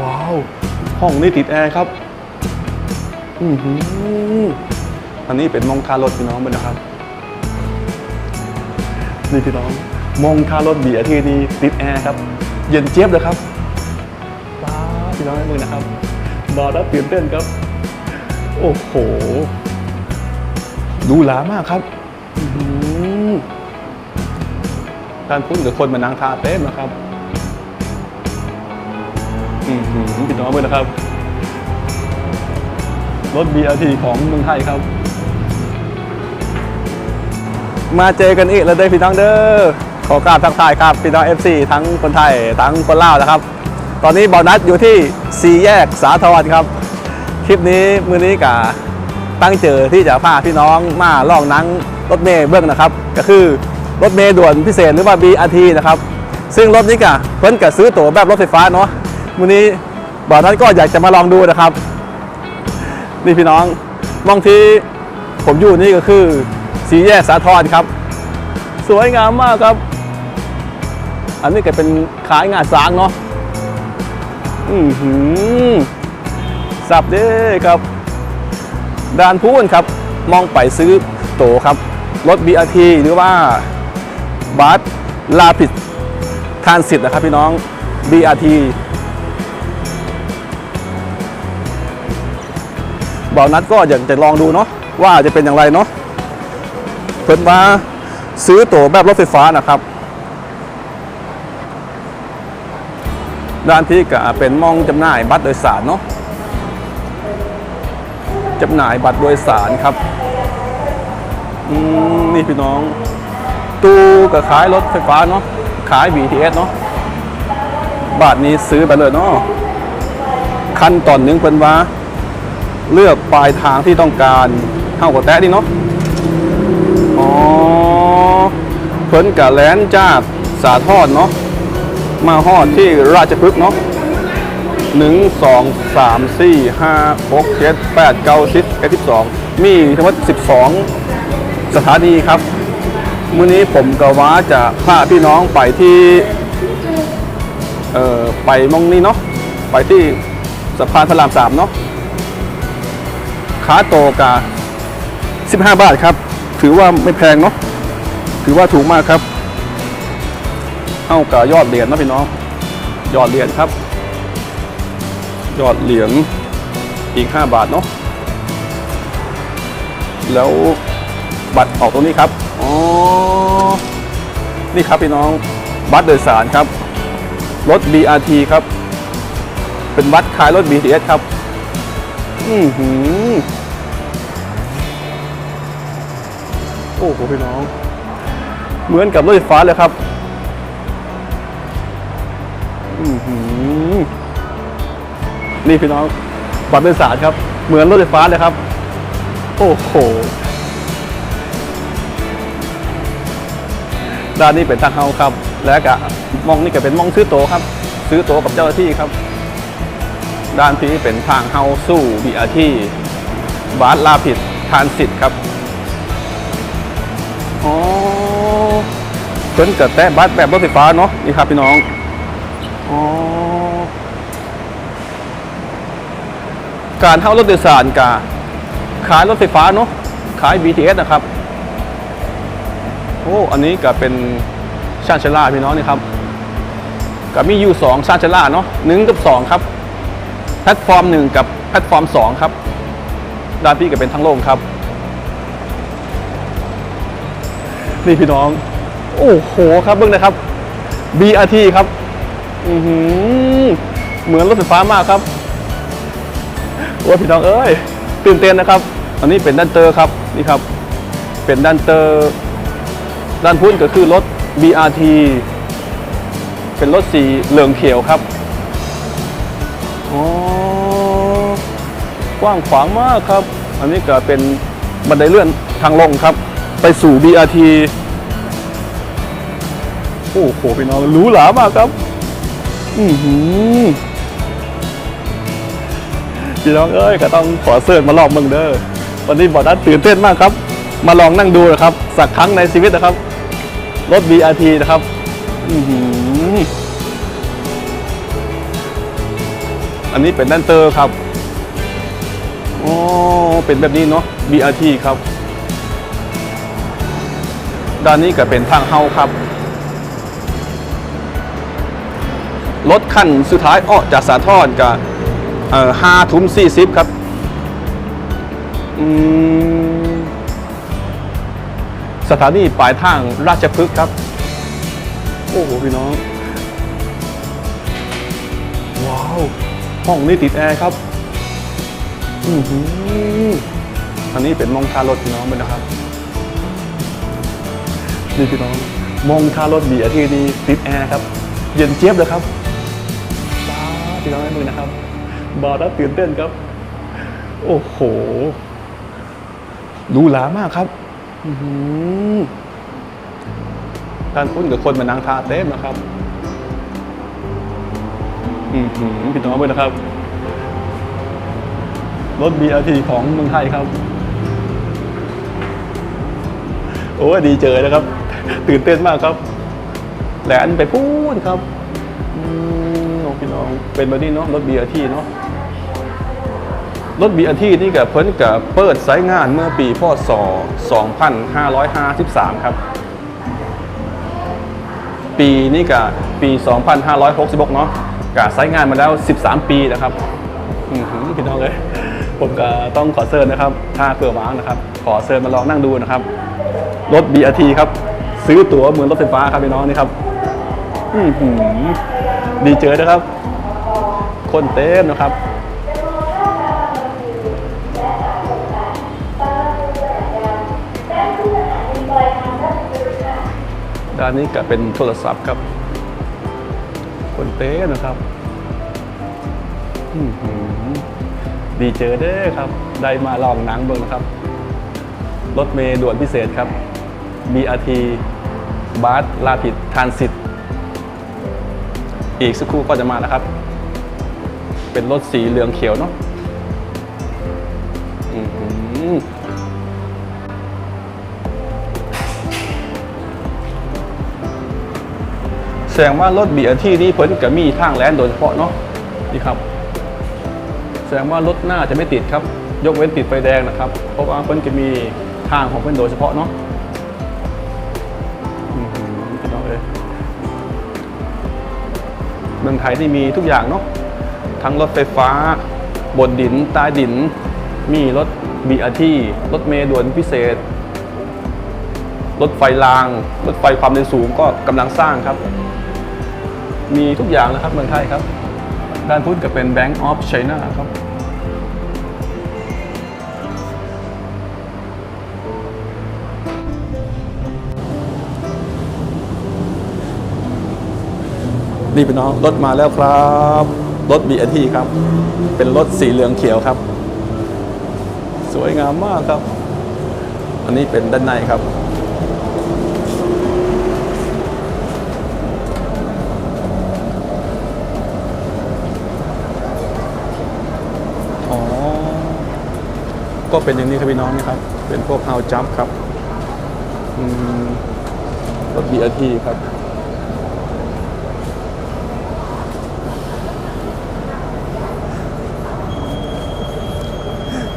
ว้าว ห้องนี้ติดแอร์ครับอือหืออันนี้เป็นมองคารถพี่น้องเป็นนะครับ นี่พี่น้อง มองคารถเบียร์ที่นี่ติดแอร์ครับ เย็นเจี๊ยบเลยครับว้าวพี่น้องให้มือนะครับบอแล้วตื่นเต้นครับ โอ้โห ดูหลามากครับอือหือการพูดกับคนมานั่งทาเต้นนะครับ อือหือพี่น้องเลยนะครับ รถ BRT ของเมืองไทยครับ มาเจอกันอีกแล้วเด้อพี่น้องเด้อขอกราบทักทายครับพี่น้อง FC ทั้งคนไทยทั้งคนลาวนะครับ ตอนนี้บอลนัดอยู่ที่สี่แยกสาทรครับ คลิปนี้มือนี้กะตั้งเจอที่จะพาพี่น้องมาลองนั่งรถเมย์เบื้องนะครับ ก็คือรถเมย์ด่วนพิเศษหรือว่า BRT นะครับ ซึ่งรถนี้กะเพิ่นกะซื้อตั๋วแบบรถไฟฟ้าเนาะ มือนี้บ่อลนัดก็อยากจะมาลองดูนะครับ นี่พี่น้องมองที่ผมอยู่นี่ก็คือสีแยกสาทรครับ สวยงามมากครับ อันนี้ก็เป็นขายงานสางเนาะอือหือสับเด้ครับด้านพูนครับ มองไปซื้อโตครับ รถ BRT หรือว่าบัสลาพิดทานสิทธ์นะครับพี่น้อง BRT าวนัดก็อยากจะลองดูเนาะว่าจะเป็นอย่างไรเนาะเพิ่นมาซื้อตั๋วแบบรถไฟฟ้านะครับ ด้านที่ก็เป็นมองจำหน่ายบัตรโดยสารเนาะจำหน่ายบัตรโดยสารครับนี่พี่น้อง ตู้ก็ขายรถไฟฟ้าเนาะขาย BTS เนาะบาทนี้ซื้อไปเลยเนาะขั้นตอนหนึ่งเป็นว่า เลือกปลายทางที่ต้องการเข้ากับแตะนี่เนาะอ๋อเพิ่นกะแลนจากสาทอดเนาะมาฮอดที่ราชพฤกษ์เนาะหนึ่งสองสามสี่ห้าหกเจ็ดแปดเก้าสิบเอ็ดสิบสองมีทั้งหมดสิบสองสถานีครับมื้อนี้ผมกะว่าจะพาพี่น้องไปที่ เอ่อ ไปมองนี้เนาะ ไปที่สะพานพระรามสามเนาะ ขาโตกา15 บาทครับ ถือว่าไม่แพงเนาะถือว่าถูกมากครับเอากายอดเหรียญนะพี่น้องยอดเหรียญครับ ยอดเหรียญอีก 5 บาทเนาะแล้วบัตรออกตรงนี้ครับอ๋อนี่ครับพี่น้องบัตรโดยสารครับรถ BRT ครับ เป็นบัตรขายรถ BTS ครับ อือหือ โอ้โหพี่น้อง เหมือนกับรถไฟฟ้าเลยครับ อือหือ นี่พี่น้องบัตรโดยสารครับ เหมือนรถไฟฟ้าเลยครับ โอ้โหด้านนี้เป็นทางเข้าครับ และก็มองนี่ก็เป็นมองซื้อโตวครับ ซื้อโตวกับเจ้าหน้าที่ครับ ด้านที่เป็นทางเฮาสู่บีอาที่บาสลาผิดทานสิทธิ์ครับอ๋อเพิ่นกับแต่บัสแบบรถไฟฟ้าเนาะนี่ครับพี่น้องอ๋อการเท่ารถโดยสารกาขายรถไฟฟ้าเนาะขาย BTS นะครับโอ้อันนี้ก็เป็นชานชาลาพี่น้องนี่ครับก็มีอยู่สองชานชาลาเนาะหนึ่งกับสองครับ แพลตฟอร์มหนึ่งกับแพลตฟอร์มสองครับ ด้านพี่ก็เป็นทั้งโล่งครับ นี่พี่น้อง โอ้โหครับเบิ้องนะครับ BRT ครับ อือหือ เหมือนรถไฟฟ้ามากครับ โอ้ยพี่น้องเอ้ย ตื่นเต้นนะครับ อันนี้เป็นด้านเตอร์ครับ นี่ครับ เป็นด้านเตอร์ด้านพุ้นก็คือรถ BRT เป็นรถสีเหลืองเขียวครับ อ๋อกว้างขวางมากครับ อันนี้ก็เป็นบันไดเลื่อนทางลงครับ ไปสู่ BRT โอ้โหพี่น้องหรูหรามากครับ อือหือพี่น้องเอ้ยก็ต้องขอเสิร์ชมาลองเมืองเด้อวันนี้บอกนั้นตื่นเต้นมากครับ มาลองนั่งดูนะครับ สักครั้งในชีวิตนะครับ รถ BRT นะครับ อือหือ อันนี้เป็นแดนเตอร์ครับอ๋อเป็นแบบนี้เนาะ BRT ครับ ด้านนี้ก็เป็นทางเฮาครับ รถคันสุดท้ายออจากสาทรกับห้าทุ่มสี่สิบครับ อืมสถานีปลายทางราชพฤกษ์ครับ โอ้โห พี่น้อง ว้าว ห้องนี้ติดแอร์ครับอือหืออันนี้เป็นมองคารถพี่น้องเลยนะครับนี่พี่น้องมองคารถบีอาทีนี้ติดแอร์ครับ เย็นเจี๊ยบเลยครับบ้าพี่น้องให้มือนะครับบาร์แล้วตื่นเต้นครับ โอ้โหหรูหรามากครับอือหือท่านคุ้นกับคนมานั่งทาเต็มนะครับ อือหือพี่น้องเลยนะครับ รถ BRT ของเมืองไทยครับ โอ้ดีเจอนะครับ ตื่นเต้นมากครับแหลนไปพูดครับอืมโอ้พี่น้องเป็นแบบนี้เนาะรถ BRT เนาะรถ BRT นี่กับเพิ่นกับเปิดสายงานเมื่อปีพศ 2553 ครับปีนี่กับปี 2566 เนาะ กับสายงานมาแล้ว 13 ปีนะครับอือหือพี่น้องเลยผมก็ต้องขอเชิญนะครับ ถ้าเผื่อว่างนะครับ ขอเชิญมาลองนั่งดูนะครับ รถ BRT ครับ ซื้อตั๋วเหมือนรถไฟฟ้าครับพี่น้องนี่ครับอือหือดีเจอนะครับ คนเต็มนะครับด้านนี้ก็เป็นโทรศัพท์ครับ เต้นะครับดีเจอเด้ครับ ได้มาลองหนังเบิ่งนะครับ รถเมล์ด่วนพิเศษครับ BRT บาสลาผิดทานสิทธิ์อีกสักครู่ก็จะมานะครับ เป็นรถสีเหลืองเขียวเนาะ แสดงว่ารถ BRT นี่เพิ่นก็มีทางแลนโดยเฉพาะเนาะนี่ครับ แสดงว่ารถหน้าจะไม่ติดครับ ยกเว้นติดไฟแดงนะครับ เพราะว่าเพิ่นจะมีทางของเพิ่นโดยเฉพาะเนาะอื้อหือพี่น้องเอ้ยเมืองไทยนี่มีทุกอย่างเนาะทั้งรถไฟฟ้า บนดินใต้ดิน มีรถ BRT รถเมล์ด่วนพิเศษ รถไฟราง รถไฟความเร็วสูงก็กำลังสร้างครับ มีทุกอย่างนะครับเมืองไทยครับด้านพุทธก็เป็น Bank of China ครับนี่พี่น้องรถมาแล้วครับรถ BRT ครับ เป็นรถสีเหลืองเขียวครับ สวยงามมากครับ อันนี้เป็นด้านในครับ ก็เป็นอย่างนี้ครับพี่น้องนะครับ เป็นพวกเฮาจัมครับอืมรถ BRT ครับ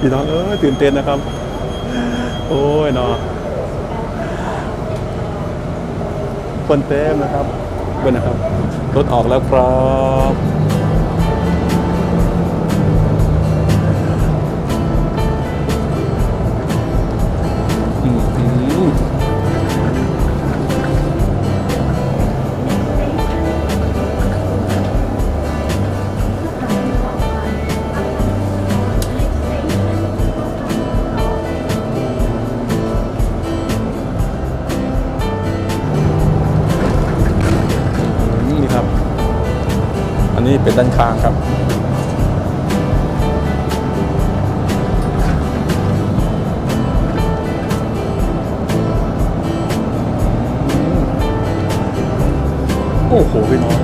พี่น้องเออตื่นเต้นนะครับ โอ้ยเนาะคนเต็มนะครับเบิ้ลนะครับ รถออกแล้วครับ นี้เป็นด้านข้างครับ โอ้โหพี่น้อง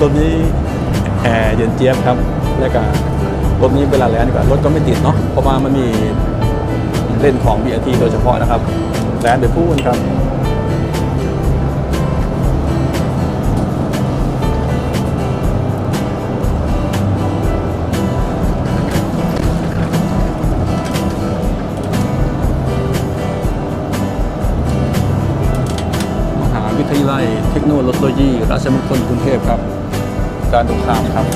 รถนี้แอร์เย็นเจี๊ยบครับ และก็รถนี้เวลาแลนด์ดีกว่ารถก็ไม่ติดเนาะเพราะว่ามันมีเล่นของ BRT โดยเฉพาะนะครับแลนด์เดี๋ยวพูดครับ เทคโนโลยี ราชมงคลกรุงเทพครับ การตรงข้ามครับ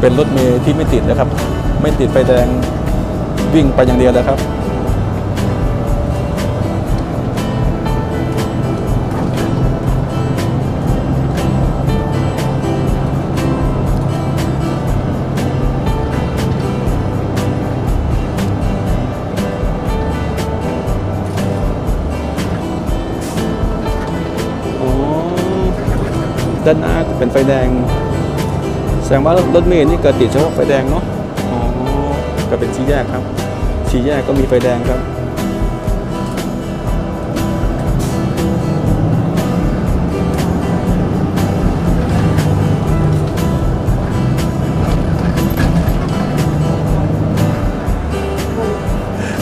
เป็นรถเมล์ที่ไม่ติดนะครับ ไม่ติดไฟแดงวิ่งไปอย่างเดียวเลยครับ ด้านหน้าเป็นไฟแดง แสดงว่ารถเมล์นี่เกิดติดเฉพาะไฟแดงเนาะอ๋อก็เป็นชี้แยกครับชี้แยกก็มีไฟแดงครับ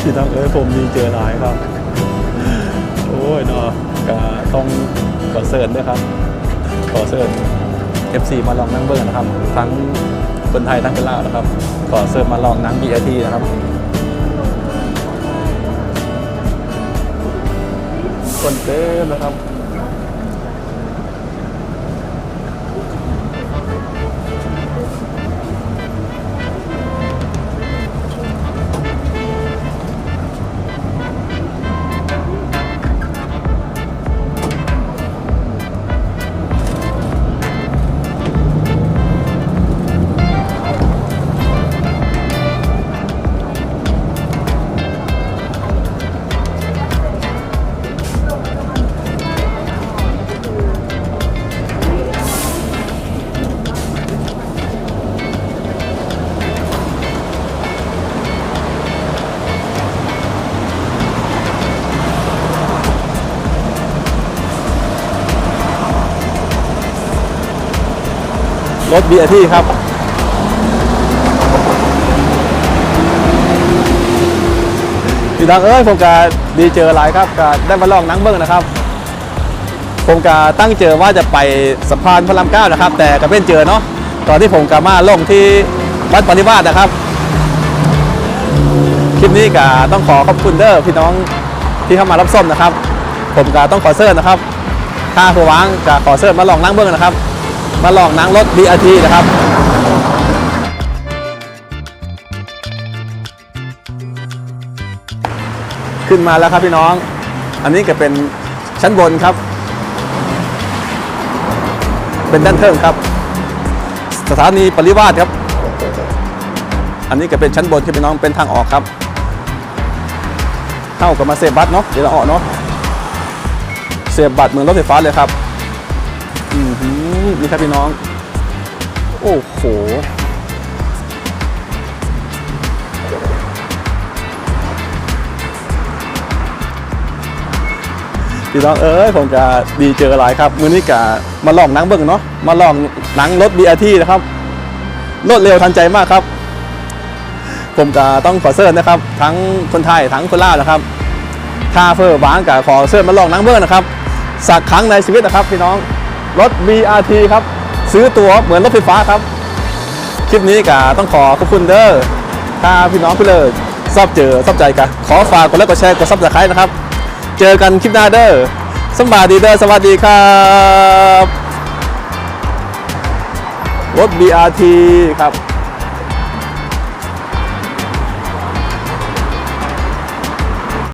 พี่ต้องเอ้ยผมมีเจอหลายครับ โอ้ยเนาะก็ต้องขอเสิร์ชด้วยครับ ขอเสิร์ฟ FC มาลองนั่งเบิ้งนะครับ ทั้งคนไทยทั้งคนลาวนะครับ ขอเสิร์ฟมาลองนั่ง BRT นะครับ คนเต็มนะครับ รถ BRT ครับพี่ดังเอ้ยผมก็ดีเจอหลายครับก็ได้มาลองนั่งเบิ้งนะครับผมก็ตั้งเจอว่าจะไปสะพานพระรามเก้านะครับ แต่ก็เป็นเจอเนาะตอนที่ผมกลับมาลงที่วัดปริวาสนะครับ คลิปนี้ก็ต้องขอขอบคุณเด้อพี่น้องที่เข้ามารับส้มนะครับ ผมก็ต้องขอเสิร์นะครับถ้าผู้วางก็ขอเสิร์มาลองนั่งเบิ้งนะครับ มาลองนั่งรถ BRT นะครับขึ้นมาแล้วครับพี่น้อง อันนี้ก็เป็นชั้นบนครับ เป็นด้านเทิงครับ สถานีปริวาสครับ อันนี้ก็เป็นชั้นบนครับพี่น้อง เป็นทางออกครับ เข้ากับมาเซฟบัตรเนาะ เดี๋ยวเราออกเนาะ เซฟบัตรเหมือนรถไฟฟ้าเลยครับ นี่ครับพี่น้อง โอ้โหพี่น้องเอ้ยผมจะดีเจอหลายครับมือนี้กะมาลองนังเบิ่งเนาะมาลองหนังรถ BRT นะครับรวดเร็วทันใจมากครับ ผมจะต้องขอเสิร์นะครับ ทั้งคนไทยทั้งคนลาวนะครับถ้าเฟอร์บางกะขอเสิร์มาลองนังเบิ่งนะครับสักครั้งในชีวิตนะครับพี่น้อง รถ BRT ครับ ซื้อตั๋วเหมือนรถไฟฟ้าครับ คลิปนี้กะต้องขอขอบคุณเด้อถ้าพี่น้องพี่เลยชอบเจอชอบใจกะขอฝากกดไลค์กดแชร์กดซับสไครต์นะครับ เจอกันคลิปหน้าเด้อสวัสดีเด้อสวัสดีครับรถ BRT ครับ